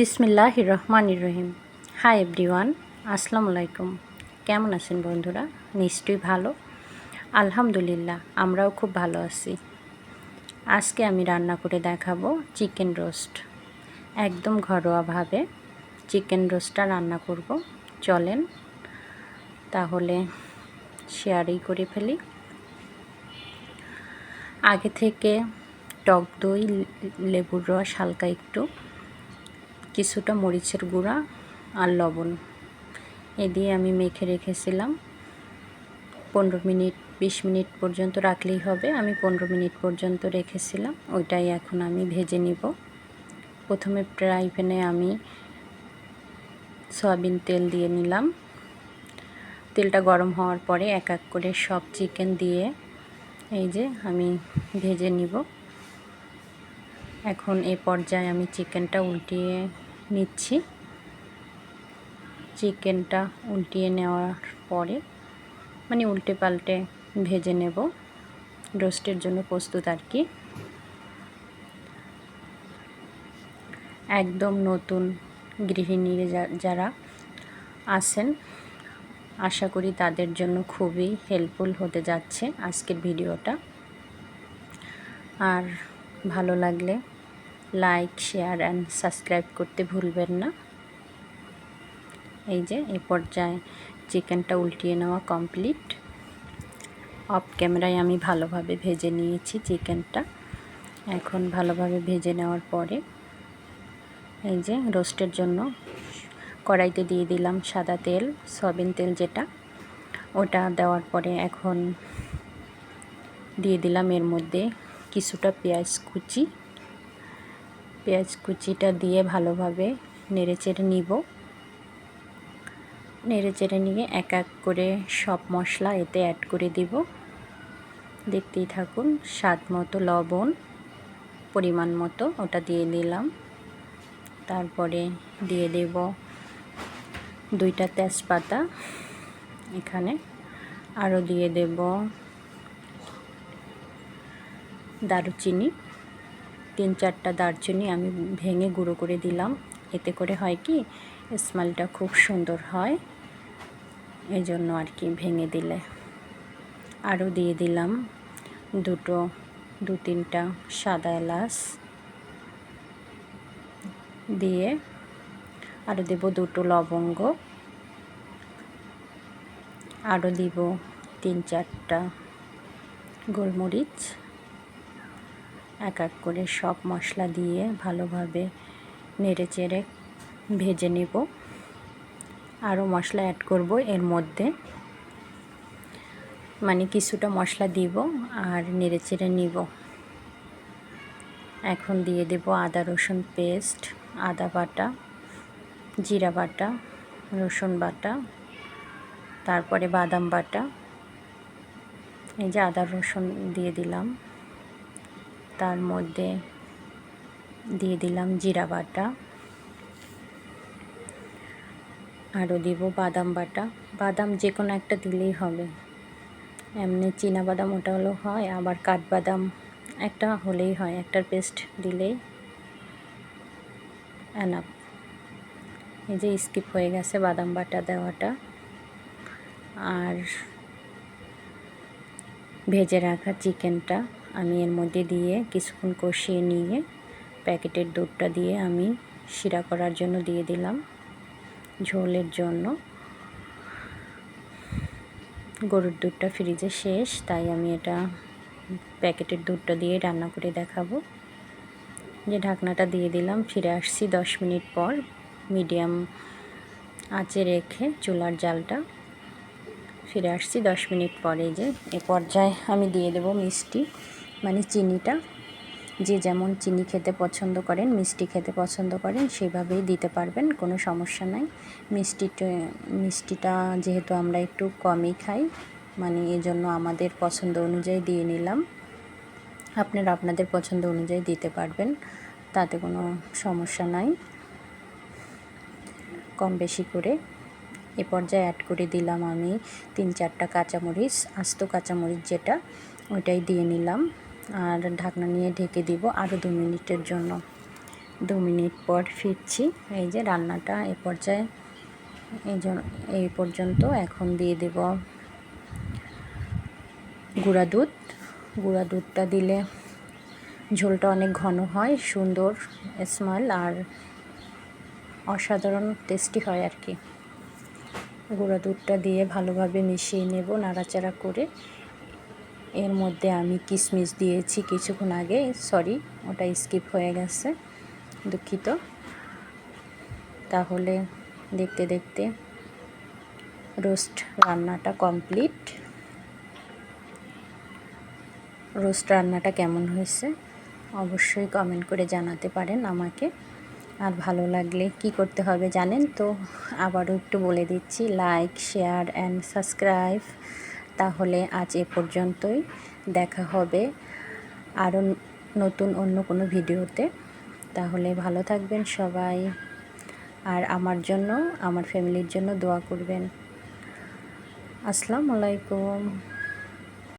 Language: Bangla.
বিসমিল্লাহ রহমান রহিম হাই এভরিওয়ান, আসসালামু আলাইকুম। কেমন আছেন বন্ধুরা? নিশ্চয়ই ভালো। আলহামদুলিল্লাহ, আমরাও খুব ভালো আছি। আজকে আমি রান্না করে দেখাবো চিকেন রোস্ট। একদম ঘরোয়াভাবে চিকেন রোস্টটা রান্না করব। চলেন, তাহলে শেয়ারই করে ফেলি। আগে থেকে টক দই, লেবুর রস হালকা একটু কিছুটা মরিচের গুঁড়া আর লবণ। এ দিয়ে আমি মেখে রেখেছিলাম। পনেরো মিনিট, বিশ মিনিট পর্যন্ত রাখলেই হবে। আমি পনেরো মিনিট পর্যন্ত রেখেছিলাম। ওইটাই এখন আমি ভেজে নিব। প্রথমে ফ্রাই প্যানে আমি সয়াবিন তেল দিয়ে নিলাম। তেলটা গরম হওয়ার পরে এক এক করে সব চিকেন দিয়ে এই যে আমি ভেজে নিব। এখন এ পর্যায়ে আমি চিকেনটা উল্টিয়ে নিচ্ছি। চিকেনটা উল্টিয়ে নেওয়ার পরে মানে উল্টে পাল্টে ভেজে নেব। রোস্টের জন্য প্রস্তুত আর কি। একদম নতুন গৃহিণীরা যারা আছেন, আশা করি তাদের জন্য খুবই হেল্পফুল হতে যাচ্ছে আজকের ভিডিওটা। আর ভালো লাগলে লাইক শেয়ার অ্যান্ড সাবস্ক্রাইব করতে ভুলবেন না। এই যে, এ পর্যায়ে চিকেনটা উল্টিয়ে নেওয়া কমপ্লিট অফ ক্যামেরায় আমি ভালোভাবে ভেজে নিয়েছি চিকেনটা এখন ভালোভাবে ভেজে নেওয়ার পরে এই যে রোস্টের জন্য কড়াইতে দিয়ে দিলাম সাদা তেল, সয়াবিন তেল যেটা। ওটা দেওয়ার পরে এখন দিয়ে দিলাম এর মধ্যে কিছুটা পেঁয়াজ কুচি। পেঁয়াজ কুচিটা দিয়ে ভালোভাবে নেড়ে চেড়ে নিব। নেড়ে চেড়ে নিয়ে এক এক করে সব মশলা এতে অ্যাড করে দিব। দেখতেই থাকুন, স্বাদ মতো লবণ পরিমাণ মতো ওটা দিয়ে দিলাম তারপরে দিয়ে দেব দুইটা তেজপাতা। এখানে আরও দিয়ে দেব দারুচিনি। তিন চারটা দারচিনি আমি ভেঙে গুঁড়ো করে দিলাম। এতে করে হয় কি, স্মেলটা খুব সুন্দর হয়। এই জন্য আর কি ভেঙে দিলে। আরও দিয়ে দিলাম দুটো, দু তিনটা সাদা এলাচ। দিয়ে আরও দেব দুটো লবঙ্গ। আরও দিব তিন চারটা গোলমরিচ। এক এক করে সব মশলা দিয়ে ভালোভাবে নেড়ে চেড়ে ভেজে নেব। আরও মশলা অ্যাড করব এর মধ্যে। মানে কিছুটা মশলা দিব আর নেড়ে চেড়ে নিব। এখন দিয়ে দেব আদা, রসুন পেস্ট আদা বাটা, জিরা বাটা, রসুন বাটা, তারপরে বাদাম বাটা। এই যে আদা, রসুন দিয়ে দিলাম। তার মধ্যে দিয়ে দিলাম জিরা বাটা। আরও দিব বাদাম বাটা। বাদাম যে কোনো একটা দিলেই হবে। এমনি চীনা বাদাম ওটা হলেও হয়, আবার কাঠবাদাম একটা হলেই হয়, একটার পেস্ট দিলেই অ্যানাপ এই যে স্কিপ হয়ে গেছে বাদাম বাটা দেওয়াটা। আর ভেজে রাখা চিকেনটা। আমি এর মধ্যে দিয়ে কিছুক্ষণ কষিয়ে নিয়ে প্যাকেটের দুধটা দিয়ে আমি শিরা করার জন্য দিয়ে দিলাম। ঝোলের জন্য। গরুর দুধটা ফ্রিজে শেষ, তাই আমি এটা প্যাকেটের দুধটা দিয়ে রান্না করে দেখাবো। যে ঢাকনাটা দিয়ে দিলাম, ফিরে আসছি দশ মিনিট পর। মিডিয়াম আঁচে রেখে চুলার জালটা। ফিরে আসছি দশ মিনিট পরে যে এ পর্যায়ে আমি দিয়ে দেব মিষ্টি। মানে চিনিটা, যে যেমন চিনি খেতে পছন্দ করেন, মিষ্টি খেতে পছন্দ করেন, সেভাবেই দিতে পারবেন, কোনো সমস্যা নাই। মিষ্টিটা মিষ্টিটা যেহেতু আমরা একটু কমই খাই মানে এই জন্য আমাদের পছন্দ অনুযায়ী দিয়ে নিলাম। আপনারা আপনাদের পছন্দ অনুযায়ী দিতে পারবেন, তাতে কোনো সমস্যা নাই। কম বেশি করে এ পর্যায়ে অ্যাড করে দিলাম আমি তিন চারটা কাঁচামরিচ, আস্ত কাঁচামরিচ যেটা, ওইটাই দিয়ে নিলাম। আর ঢাকনা নিয়ে ঢেকে দিব আরও দু মিনিটের জন্য। দু মিনিট পর ফিরছি। এই যে রান্নাটা এ পর্যায়ে, এই জন্য এই পর্যন্ত এখন দিয়ে দেব গুঁড়া দুধ। গুঁড়া দুধটা দিলে ঝোলটা অনেক ঘন হয়, সুন্দর স্মেল আর অসাধারণ টেস্টি হয় আর কি। গুঁড়া দুধটা দিয়ে ভালোভাবে মিশিয়ে নেব নাড়াচাড়া করে। এর মধ্যে আমি কিশমিশ দিয়েছি কিছুক্ষণ আগে। সরি ওটা স্কিপ হয়ে গেছে। দুঃখিত। তাহলে দেখতে দেখতে রোস্ট রান্নাটা কমপ্লিট রোস্ট রান্নাটা কেমন হয়েছে? অবশ্যই কমেন্ট করে জানাতে পারেন আমাকে। আর ভালো লাগলে কি করতে হবে জানেন তো? আবারও একটু বলে দিচ্ছি লাইক শেয়ার অ্যান্ড সাবস্ক্রাইব তাহলে আজ এ পর্যন্তই। দেখা হবে আরও নতুন অন্য কোনো ভিডিওতে। তাহলে ভালো থাকবেন সবাই। আর আমার জন্য, আমার ফ্যামিলির জন্য দোয়া করবেন। আসসালামু আলাইকুম।